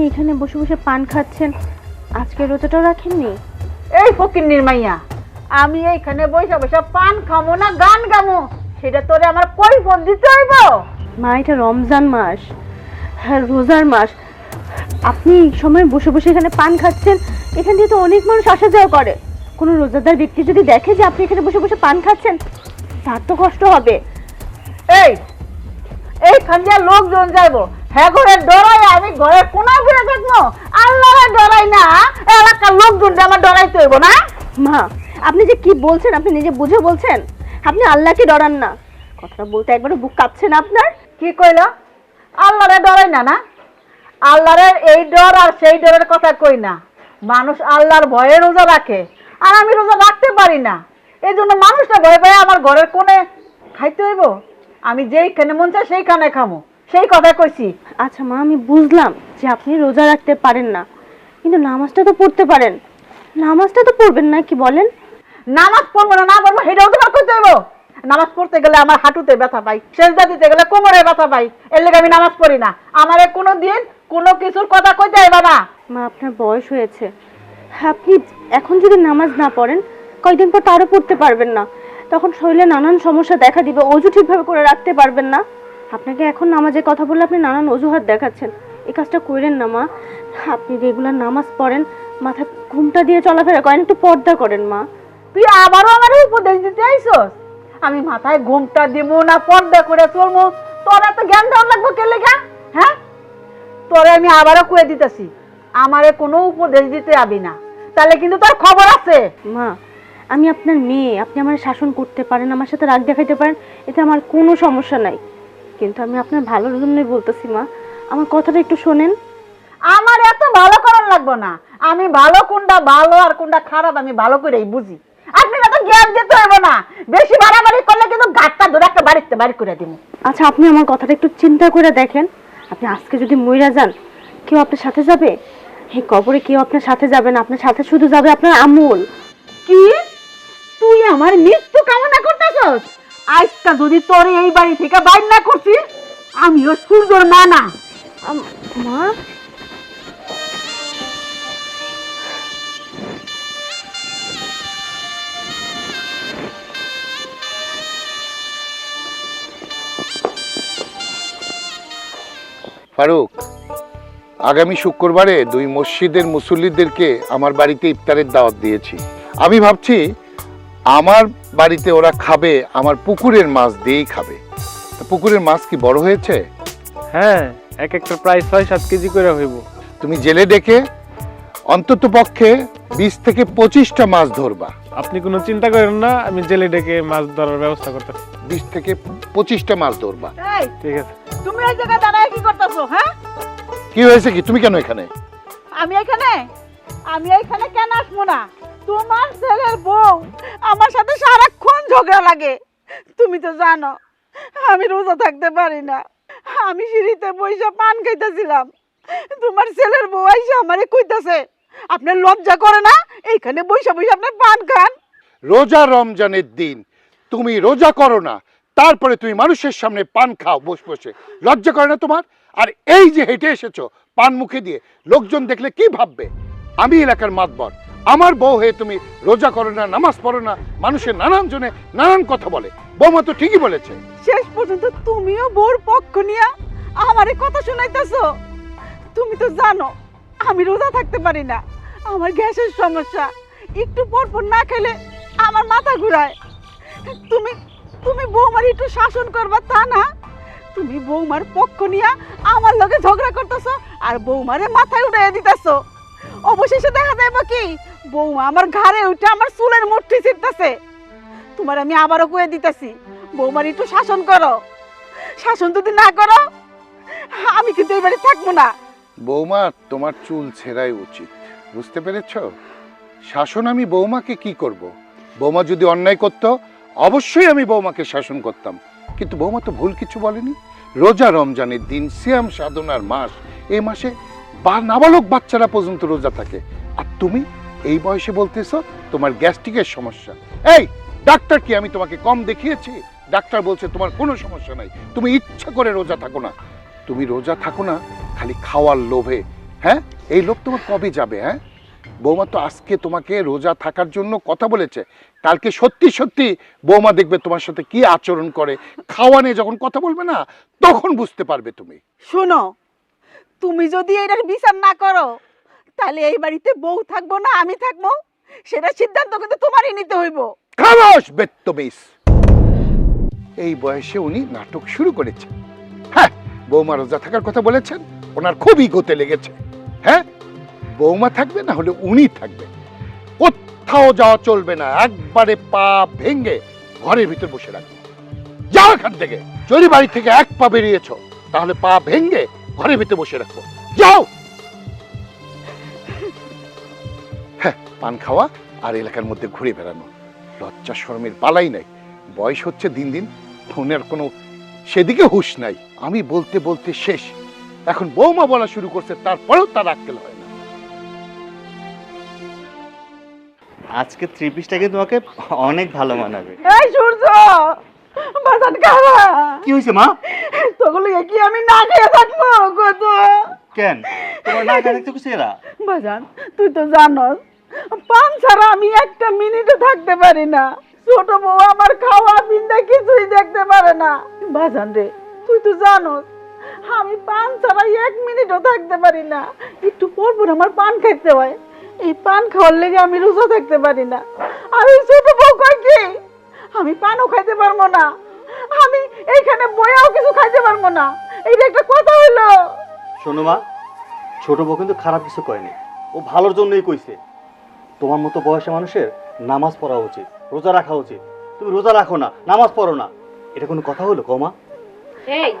আপনি এখানে বসে বসে পান খাচ্ছেন। আজকে রোজাটাও রাখেননি? এই ফকির নির্মাইয়া আমি এইখানে বসে বসে পান খামো না গান গামো সেটা তোরে আমার কই ফোন দিতে হইব। মা এটা রমজান মাস হ্যাঁ রোজার মাস। আপনি এই সময় বসে বসে এখানে পান খাচ্ছেন এখান দিয়ে তো অনেক মানুষ আসা যাওয়া করে। কোনো রোজাদার ব্যক্তি যদি দেখে যে আপনি এখানে বসে বসে পান খাচ্ছেন তার তো কষ্ট হবে। এই এইখান দিয়ে লোকজন যাইবো হ্যাঁ ঘরের ডরাই আমি ঘরের কোনা ঘুরে থাকব? আল্লাহরে ডরাই না এলাকার লোকজন আমার ডরাইতে হইব না মা আপনি যে কি বলছেন আপনি নিজে বুঝে বলছেন? আপনি আল্লাহকে ডরান না। কথাটা বলতে একবারও বুক কাঁপছে না আপনার? কি কইল? আল্লাহরে ডরাই না না? আল্লাহরের এই ডর আর সেই ডরের কথা কই না। মানুষ আল্লাহর ভয়ে রোজা রাখে আর আমি রোজা রাখতে পারি না। এই জন্য মানুষটা ভয় পায় আমার ঘরের কোণে খাইতে হইব। আমি যেইখানে মন চায় সেইখানে খামো। সেই কথা কইছি। আচ্ছা মা আমি বুঝলাম যে আপনি রোজা রাখতে পারেন না কিন্তু নামাজটা তো পড়তে পারেন। নামাজটা তো পড়বেন না কি বলেন? নামাজ পড়ব না না পড়ব সেটাও তোমার করতে হইব। নামাজ পড়তে গেলে আমার হাঁটুতে ব্যথা পাই সেজদা দিতে গেলে কোমরে ব্যথা পাই এর লেগে আমি নামাজ পড়ি না। আমার কোনো দিন কোনো কিছুর কথা কইতে হইবা না। মা আপনার বয়স হয়েছে। আপনি এখন যদি নামাজ না পড়েন কয়েকদিন পর তারও পড়তে পারবেন না। তখন শরীরে নানান সমস্যা দেখা দিবে অজু ঠিকভাবে করে রাখতে পারবেন না। আপনাকে এখন নামাজের কথা বললে আপনি নানান অজুহাত দেখাচ্ছেন। এই কাজটা করেন না মা। আপনি রেগুলার নামাজ পড়েন মাথা ঘুমটা দিয়ে চলাফেরা করেন একটু পর্দা করেন মা। তুই আবারও আমার উপদেশ দিতে আইসস? আমি মাথায় ঘুমটা দিব না পর্দা করে চলবো তোর এত জ্ঞান দেওয়ার লাগবো কে লেগা? হ্যাঁ? তোরে আমি আবারও কয়ে দিতেছি আমারে কোনো উপদেশ দিতে যাবি না। তাহলে কিন্তু তোর খবর আছে। মা আমি আপনার মেয়ে আপনি আমার শাসন করতে পারেন আমার সাথে রাগ দেখাইতে পারেন এতে আমার কোনো সমস্যা নাই। কিন্তু আমি আপনার ভালোর জন্যই বলতেছি মা। আমার কথাটা একটু শোনেন। আমার এত ভালো করার লাগবো না। আমি ভালো কোনটা ভালো আর কোনটা খারাপ আমি ভালো করেই বুঝি। আপনি এত জ্ঞান দিতে হইব না। বেশি বাড়াবাড়ি করলে কিন্তু গাছটা ধরে একটা বাড়িতে বাড়ি করে দিব আচ্ছা আপনি আমার কথাটা একটু চিন্তা করে দেখেন। আপনি আজকে যদি মইরা যান কেউ আপনার সাথে যাবে? এই কবরে কেউ আপনার সাথে যাবে না। আপনার সাথে শুধু যাবে আপনার আমুল। কি? তুই আমার মৃত্যু কামনা করতেছস? আজকা যদি তোর এই বাড়ি থেকে বাইর না করছি আমিও সূর্যর মা না মা? ফারুক আগামী শুক্রবারে দুই মসজিদের মুসল্লিদেরকে আমার বাড়িতে ইফতারের দাওয়াত দিয়েছি। আমি ভাবছি আমার বাড়িতে ওরা খাবে আমার পুকুরের মাছ দিয়েই খাবে। তা পুকুরের মাছ কি বড় হয়েছে? হ্যাঁ এক একটা প্রায় ছয় সাত কেজি করে হইব। তুমি জেলে ডেকে অন্তত পক্ষে বিশ থেকে পঁচিশটা মাছ ধরবা। আপনি কোনো চিন্তা করেন না আমি জেলে ডেকে মাছ ধরার ব্যবস্থা করতেছি। বিশ থেকে পঁচিশটা মাছ ধরবা। এই ঠিক আছে। তুমি এই জায়গায় দাঁড়ায় কি করতেছো হ্যাঁ? কি হয়েছে কি? তুমি কেন এখানে? আমি এখানে? আমি এখানে কেন আসব না? তোমার ছেলের বউ আমার সাথে সারাক্ষণ ঝগড়া লাগে। তুমি তো জানো, আমি রোজা থাকতে পারি না। আমি সিঁড়িতে বইসা পান খাইতেছিলাম। তোমার ছেলের বউ আইসা আমারে কইতাছে, আপনার লজ্জা করে না? এইখানে বইসা বইসা আপনি পান খান। রোজা রমজানের দিন, তুমি রোজা করো না, তারপরে তুমি মানুষের সামনে পান খাও বসে বসে। লজ্জা করে না তোমার? আর এই যে হেঁটে এসেছ, পান মুখে দিয়ে, লোকজন দেখলে কি ভাববে? আমি এলাকার মাতবর আমার বউ হয়ে তুমি রোজা করো না, নামাজ পড়ো না, মানুষের নানান জনে নানান কথা বলে। বৌমা তো ঠিকই বলেছে। শেষ পর্যন্ত তুমিও বোর পক্ষ নিয়া আমারে কথা শুনাইতেছো। তুমি তো জানো, আমি রোজা থাকতে পারি না। আমার গ্যাসের সমস্যা। একটু পর পর না খেলে আমার মাথা ঘুরায়। তুমি তুমি বৌমার একটু শাসন করবা তা না। তুমি বৌমার পক্ষ নিয়া আমার লগে ঝগড়া করতেছো আর বৌমারে মাথায় উঠাইয়া দিতেছো। অবশেষে দেখা যাবে কি বৌমা, আমার ঘাড়ে উঠে আমার চুলের মুঠি ছিটতেছে তোমার আমি আবারও কয়ে দিতেছি, বৌমার একটু শাসন করো। শাসন যদি না করো, আমি কিন্তু এই বাড়ি থাকব না। বৌমা, তোমার চুল ছেঁড়াই উচিত, বুঝতে পেরেছ? শাসন আমি বৌমাকে কি করব? বৌমা যদি অন্যায় করত, অবশ্যই আমি বৌমাকে শাসন করতাম। কিন্তু বৌমা তো ভুল কিছু বলেনি। রোজা রমজানের দিন, সিয়াম সাধনার মাস, এ মাসে বা, নাবালক বাচ্চারা পর্যন্ত রোজা থাকে। আর তুমি? এই বয়সে বলতেছো? তোমার গ্যাস্ট্রিকের সমস্যা। এই, ডাক্তার কি আমি তোমাকে কম দেখিয়েছি? ডাক্তার বলছে তোমার কোনো সমস্যা নাই। তুমি ইচ্ছা করে রোজা থাকো না। তুমি রোজা থাকো না, খালি খাওয়ার লোভে। হ্যাঁ? এই লোভ তোমার কবে যাবে হ্যাঁ? বৌমা তো আজকে তোমাকে রোজা থাকার জন্য কথা বলেছে। কালকে সত্যি সত্যি বৌমা দেখবে তোমার সাথে কি আচরণ করে। খাওয়া নিয়ে যখন কথা বলবে না, তখন বুঝতে পারবে তুমি। শোনো, তুমি যদি এটার বিচার না করো তাহলে এই বাড়িতে বউ থাকব না আমি থাকব? সেটা সিদ্ধান্ত কিন্তু তোমারই নিতে হইব। খামোশ বেত্তমিস এই বয়সে উনি নাটক শুরু করেছেন। হ্যাঁ বৌমা রোজা থাকার কথা বলেছেন, ওনার খুবই গতে লেগেছে। হ্যাঁ বৌমা থাকবে না হলে উনি থাকবে। কোথাও যাওয়া চলবে না, একবারে পা ভেঙে ঘরের ভিতর বসে রাখবে। যাও এখান থেকে, যদি বাড়ি থেকে এক পা বেরিয়েছো, তাহলে পা ভেঙে ঘরের ভিতরে বসে রাখব। যাও! পান খাওয়া আর এলাকার মধ্যে ঘুরে বেড়ানো। লজ্জা শরমের পালাই নাই। বয়স হচ্ছে দিন দিন ফোনের কোনো সেদিকে হুঁশ নাই। আমি বলতে বলতে শেষ। এখন বৌমা বলা শুরু করছে তারপরেও তার আক্কেল হয় না। আজকে থ্রি পিসটা তোমাকে অনেক ভালো মানাবে। এই সূর্য! বাজান খাওয়া কি হয়েছে মা? তোগুলো কি আমি না খেয়ে থাকব কত? কেন? তোমার না খেয়ে এরা? বাজান তুই তো জানস পান ছাড়া আমি একটা মিনিটও থাকতে পারি না। ছোট বউ আমার খাওয়া পিন্দা কিছুই দেখতে পারে না। বাজান রে, তুই তো জানস, আমি পান ছাড়া এক মিনিটও থাকতে পারি না। একটু পর পর আমার পান খাইতে হয়। এই পান খাওয়ার লেগে আমি রোজা থাকতে পারি না। আর ওই ছোট বউ কয় কি? আমি পানও খাইতে পারব না। আমি এইখানে বইয়াও কিছু খাইতে পারব না। এইটা একটা কথা হইল। শোনো মা, ছোট বউ কিন্তু খারাপ কিছু কয়নি। ও ভালোর জন্যই কইছে। তোমার মতো বয়সে মানুষের নামাজ পড়া উচিত, রোজা রাখা উচিত। তুমি রোজা রাখো না, নামাজ পড়ো না। এটা কোনো কথা হলো, কমা? এই,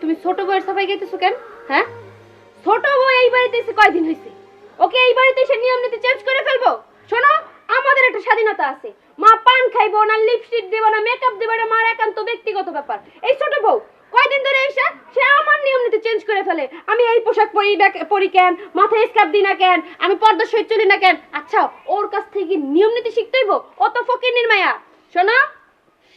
তুমি ছোট বউয়ের সবাই গেতেছো কেন? হ্যাঁ? ছোট বউ এই বাড়িতে এসে কয়দিন হয়েছে ওকে এই বাড়িতে এসে নিয়ম নীতি চেঞ্জ করে ফেলব? শোনো, আমাদের একটা স্বাধীনতা আছে। মা পান খাইবো না লিপস্টিক দেবো না মেকআপ দেবো না, মার একান্ত ব্যক্তিগত ব্যাপার। এই ছোট বউ কয়দিন ধরে এসে সে আমার নিয়ম নীতি চেঞ্জ করে ফেলে। আমি এই পোশাক পরি না পরি কেন? মাথায় স্কার্ফ দিই না কেন? আমি পর্দা সহিত চলি না কেন? আচ্ছা ওর কাছ থেকে নিয়ম নীতি শিখতে হইব? অত ফকির নির্মায়া শোনো,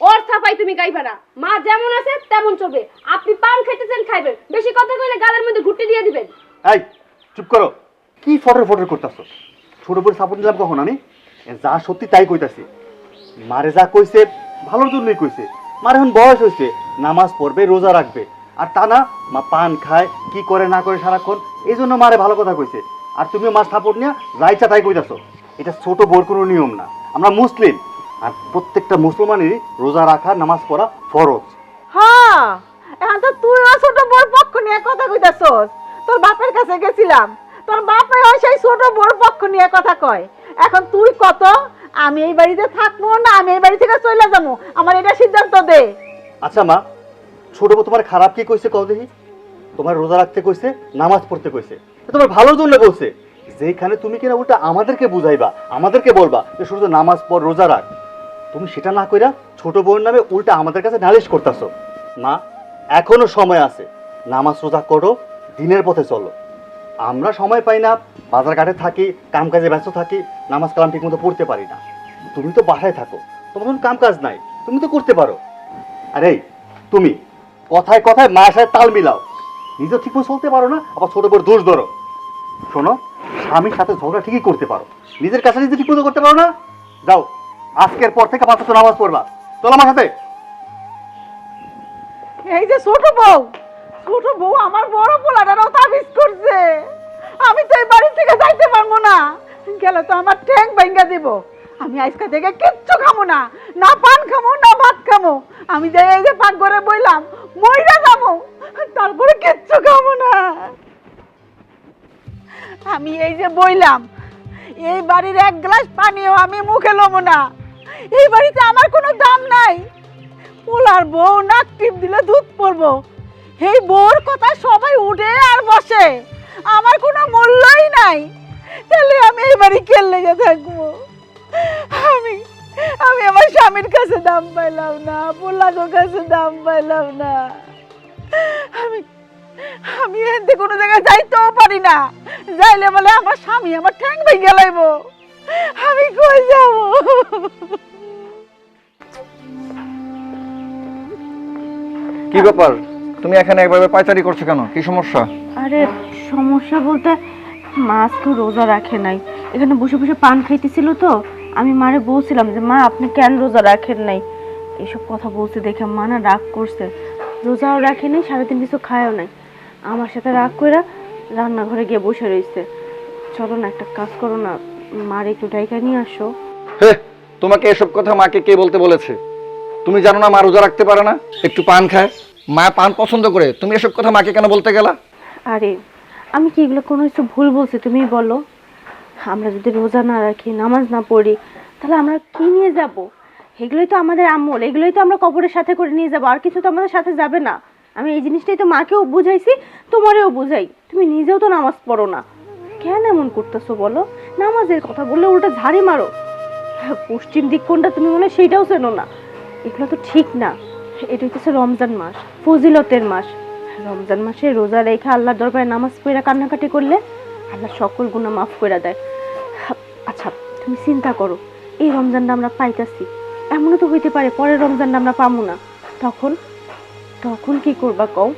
ওর ছাপাই তুমি গাইবে না। মা যেমন আছে, তেমন চলবে। আপনি পান খাইতেছেন, খাইবেন। বেশি কথা কইলে গালের মধ্যে ঘুরতে দিয়ে দিবেন। এই, চুপ করো। কি ফটর ফটর করতেছো ছোট বউর সাপোর্ট দিলাম কখন আমি? যা সত্যি তাই কইতাছি। মারে যা কইছে, ভালোর জন্যই কইছে। মার এখন বয়স হয়েছে, নামাজ পড়বে, রোজা রাখবে। আর তা না, মা পান খায়, কি করে না করে সারাক্ষণ, এই জন্য মারে ভালো কথা কইছে। আর তুমিও মার সাপোর্ট নিয়ে যা ইচ্ছা তাই কইতাছো। এটা ছোট বউর কোনো নিয়ম না। আমরা মুসলিম, আর প্রত্যেকটা মুসলমানেরই রোজা রাখা, নামাজ পড়া ফরজ। হ্যাঁ এখন তো তুই ছোট বড় পক্ষ নিয়ে কথা কইতাছস। তোর বাপের কাছে গেছিলাম, তোর বাপে হয় সেই ছোট বড় পক্ষ নিয়ে কথা কয়। এখন তুই কত আমি এই বাড়িতে থাকব না, আমি এই বাড়ি থেকে চলে যাব। আমার এটা সিদ্ধান্ত দে। আচ্ছা মা, ছোট বউ তোমার খারাপ কি কইছে কও দেখি? তোমার রোজা রাখতে কইছে, নামাজ পড়তে কইছে। তোমার ভালোর জন্য বলছে যেখানে তুমি কিনা উল্টা আমাদেরকে বুঝাইবা, আমাদেরকে বলবা যে, শুধু নামাজ পড়, রোজা রাখ। তুমি সেটা না কইরা ছোট বোন নামে উল্টা আমাদের কাছে নালিশ করতেছো। মা, এখনও সময় আছে। নামাজ রোজা করো, দিনের পথে চলো। আমরা সময় পাই না বাজার ঘাটে থাকি কাম কাজে ব্যস্ত থাকি, নামাজ কালাম ঠিক মতো পড়তে পারি না। তুমি তো বাসায় থাকো তোমার কোনো কাম কাজ নাই, তুমি তো করতে পারো। আরে, তুমি, কথায় কথায় মায়ের সাথে তাল মিলাও। নিজে ঠিক মতো চলতে পারো না, আবার ছোট বড় দোষ ধরো। শোনো, স্বামীর সাথে ঝগড়া ঠিকই করতে পারো। নিজের কাছে নিজে ঠিক মতো করতে পারো না? যাও, আজকের পর থেকে পাঁচ নামাজ পড়বা। চলো আমার সাথে। এই যে ছোট বউ ছোট বউ, আমার বড় পোলাটারও গেলে তো আমার ট্যাঙ্ক ভাঙ্গা দিব। আমি আজকে থেকে কিচ্ছু খামো না না পান খামো, না ভাত খামো। আমি যে এই যে পাক করে বইলাম, মইরা যাব, তারপরে কিচ্ছু খামো না। আমি এই যে বইলাম, এই বাড়ির এক গ্লাস পানিও আমি মুখে লমো না। এই বাড়িতে আমার কোনো দাম নাই। পোলার বউ নাক টিপ দিলে দুধ পড়ব এই বউর কথা সবাই উঠে আর বসে। আমার কোনো মূল্যই নাই। তাহলে আমি এই বাড়ি কেল লেগে থাকব। আমি আমি আমার স্বামীর কাছে দাম পাইলাম না পোলাগোর কাছে দাম পাইলাম না। আমি আমি এতে কোনো জায়গায় যাইতেও পারি না। যাইলে বলে আমার স্বামী আমার ঠ্যাং ভেঙে লাইব। আমি কই যাব? কি ব্যাপার? তুমি এখানে একভাবে পায়চারি করছ কেন? কি সমস্যা? আরে সমস্যা বলতে মা আজকে রোজা রাখে নাই। এখানে বসে বসে পান খাইতেছিল তো। আমি মারে বলছিলাম যে মা আপনি কেন রোজা রাখেন নাই? এইসব কথা বলতে দেখে মা না রাগ করছে। রোজাও রাখে নাই সারাদিন কিছু খায়ও নাই। আমার সাথে রাগ করে রান্নাঘরে গিয়ে বসে রয়েছে চলো না একটা কাজ করো না। মার একটু ডাইকা নিয়ে আসো। তোমাকে এসব কথা মাকে কে বলতে বলেছে? তুমি জানো না মা রোজা রাখতে পারে না? একটু পান খায়। মা পান পছন্দ করে। তুমি এসব কথা মাকে কেন বলতে গেলা? আরে আমি কি এগুলো কোনো কিছু ভুল বলছি? তুমি বলো। আমরা যদি রোজা না রাখি, নামাজ না পড়ি, তাহলে আমরা কি নিয়ে যাব? এগুলোই তো আমাদের আমল, এগুলোই তো আমরা কবরের সাথে করে নিয়ে যাব, আর কিছু তো আমাদের সাথে যাবে না। আমি এই জিনিসটাই তো মাকেও বুঝাইছি, তোমারেও বুঝাই। তুমি নিজেও তো নামাজ পড়ো না। কেন এমন করতেছো বলো? নামাজের কথা বললে উল্টা ঝাড়ি মারো। পশ্চিম দিক কোনটা তুমি মনে সেইটাও চেনো না। এগুলো তো ঠিক না। এটা হচ্ছে রমজান মাস, ফজিলতের মাস। রমজান মাসে রোজা রেখে আল্লাহর দরবারে নামাজ পড়ে কান্নাকাটি করলে আল্লাহ সকল গুণা মাফ করে দেয়। আচ্ছা তুমি চিন্তা করো, এই রমজানটা আমরা পাইতাছি। এমনও তো হইতে পারে পরের রমজানটা আমরা পাবো না। তখন তখন কি করবা কও?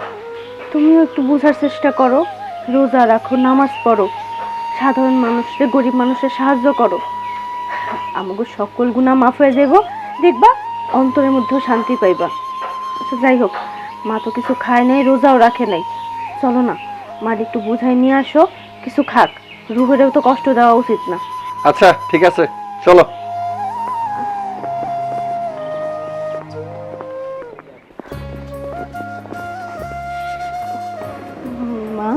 তুমিও একটু বোঝার চেষ্টা করো, রোজা রাখো, নামাজ পড়ো। সাধারণ মানুষের গরিব মানুষের সাহায্য করো। আমাকে সকল গুণা মাফ হয়ে যাব দেখবা অন্তরের মধ্যেও শান্তি পাইবা। আচ্ছা যাই হোক মা তো কিছু খায় নাই রোজাও রাখে নাই। চলো না মার একটু বুঝাই নিয়ে আসো কিছু খাক। রুহেরও তো কষ্ট দেওয়া উচিত না। আচ্ছা ঠিক আছে চলো। মা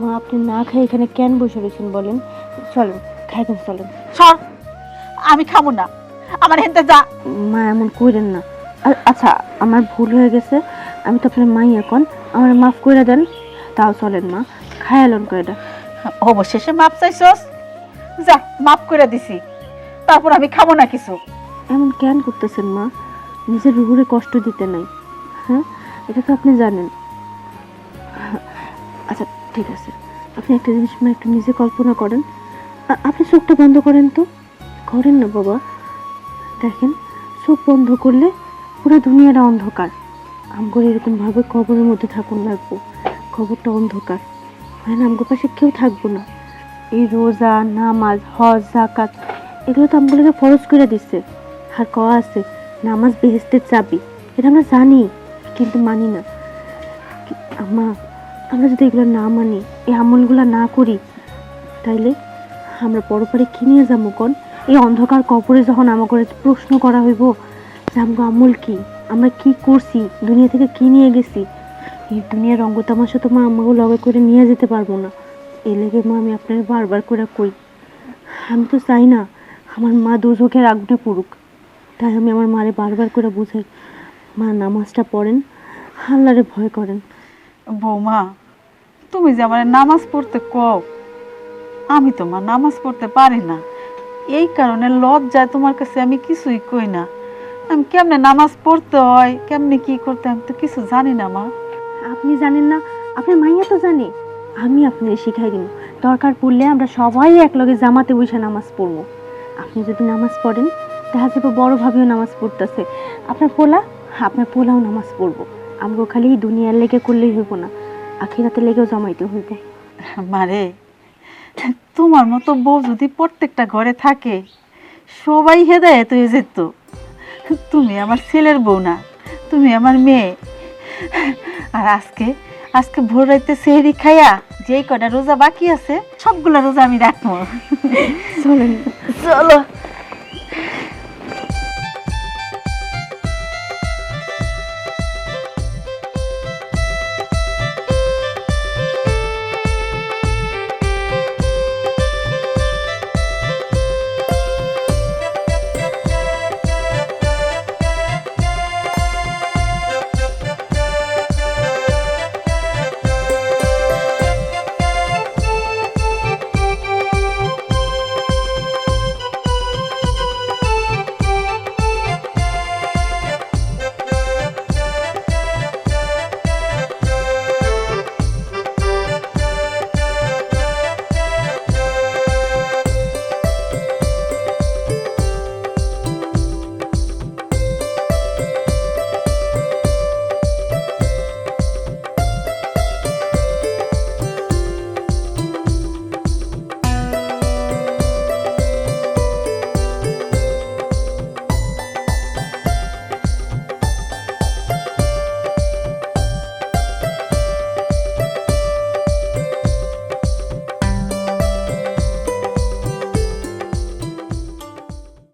মা আপনি না খেয়ে এখানে কেন বসে রয়েছেন বলেন? চলেন খাইতেন চলেন। সর আমি খাব না। আমার হেনতে যা। মা এমন করেন না। আচ্ছা আমার ভুল হয়ে গেছে। আমি তো আপনার মাই এখন। আমার মাফ করে দেন। তাও চলেন মা। খায়ালন করে দেন অবশেষে মাপ চাইছস? যা মাপ করে দিছি। তারপর আমি খাব না কিছু। এমন কেন করতেছেন মা? নিজের রুহুরে কষ্ট দিতে নাই। হ্যাঁ? এটা তো আপনি জানেন। আচ্ছা ঠিক আছে। আপনি একটা জিনিস মা একটু নিজে কল্পনা করেন। আপনি চোখটা বন্ধ করেন তো। করেন না বাবা। দেখেন চোখ বন্ধ করলে পুরো দুনিয়াটা অন্ধকার। আমগর এরকমভাবে কবরের মধ্যে থাকুন লাগবো কবরটা অন্ধকার। মানে আমগো পাশে কেউ থাকব না। এই রোজা, নামাজ, হজ জাকাত এগুলো তো আমগুলোকে ফরজ করে দিচ্ছে আর ক আছে, নামাজ বেহেস্তের চাবি। এটা আমরা জানি, কিন্তু মানি না। আমা আমরা যদি এগুলো না মানি, এই আমলগুলো না করি, তাইলে আমরা পরপরে কি নিয়ে যাব কন? এই অন্ধকার কবরে যখন আমাকে প্রশ্ন করা হইব যে আমগো আমল কি? আমরা কি করছি? দুনিয়া থেকে কি নিয়ে গেছি? এই দুনিয়ার রঙ্গ তামাশা তো মা আমাকে লগে করে নিয়ে যেতে পারব না। এ লেগে মা আমি আপনার বারবার করে কই, আমি তো চাই না আমার মা দুচোখের আগুনে পড়ুক। তাই আমি আমার মারে বারবার করে বুঝাই, মা নামাজটা পড়েন হাল্লারে ভয় করেন। বৌমা, তুমি যে আমার নামাজ পড়তে কও, আমি তো মা নামাজ পড়তে পারি না। এই কারণে লজ্জায় তোমার কাছে আমি কিছুই কই না। আমি কেমনে নামাজ পড়তে হয় কেমনে কি করতে আমি তো কিছু জানি না মা। আপনি জানেন না আপনার মাইয়া তো জানে। আমি আপনাকে শিখাই দিব দরকার পড়লে আমরা সবাই একলগে জামাতে বসে নামাজ পড়ব। আপনি যদি নামাজ পড়েন দেখা যাবে বড় ভাবেও নামাজ পড়তেছে। আপনার পোলা আপনার পোলাও নামাজ পড়ব। আমগো খালি দুনিয়ার লেগে করলেই হইব না আখিরাতে লেগেও জমাইতে হইব। মারে তোমার মতো বউ যদি প্রত্যেকটা ঘরে থাকে সবাই হেদায়ত হয়ে যেত। তুমি আমার ছেলের বউ না তুমি আমার মেয়ে। আর আজকে আজকে ভোর রাইতে সেহরি খাইয়া যেই কটা রোজা বাকি আছে সবগুলো রোজা আমি রাখব। চলো চলো।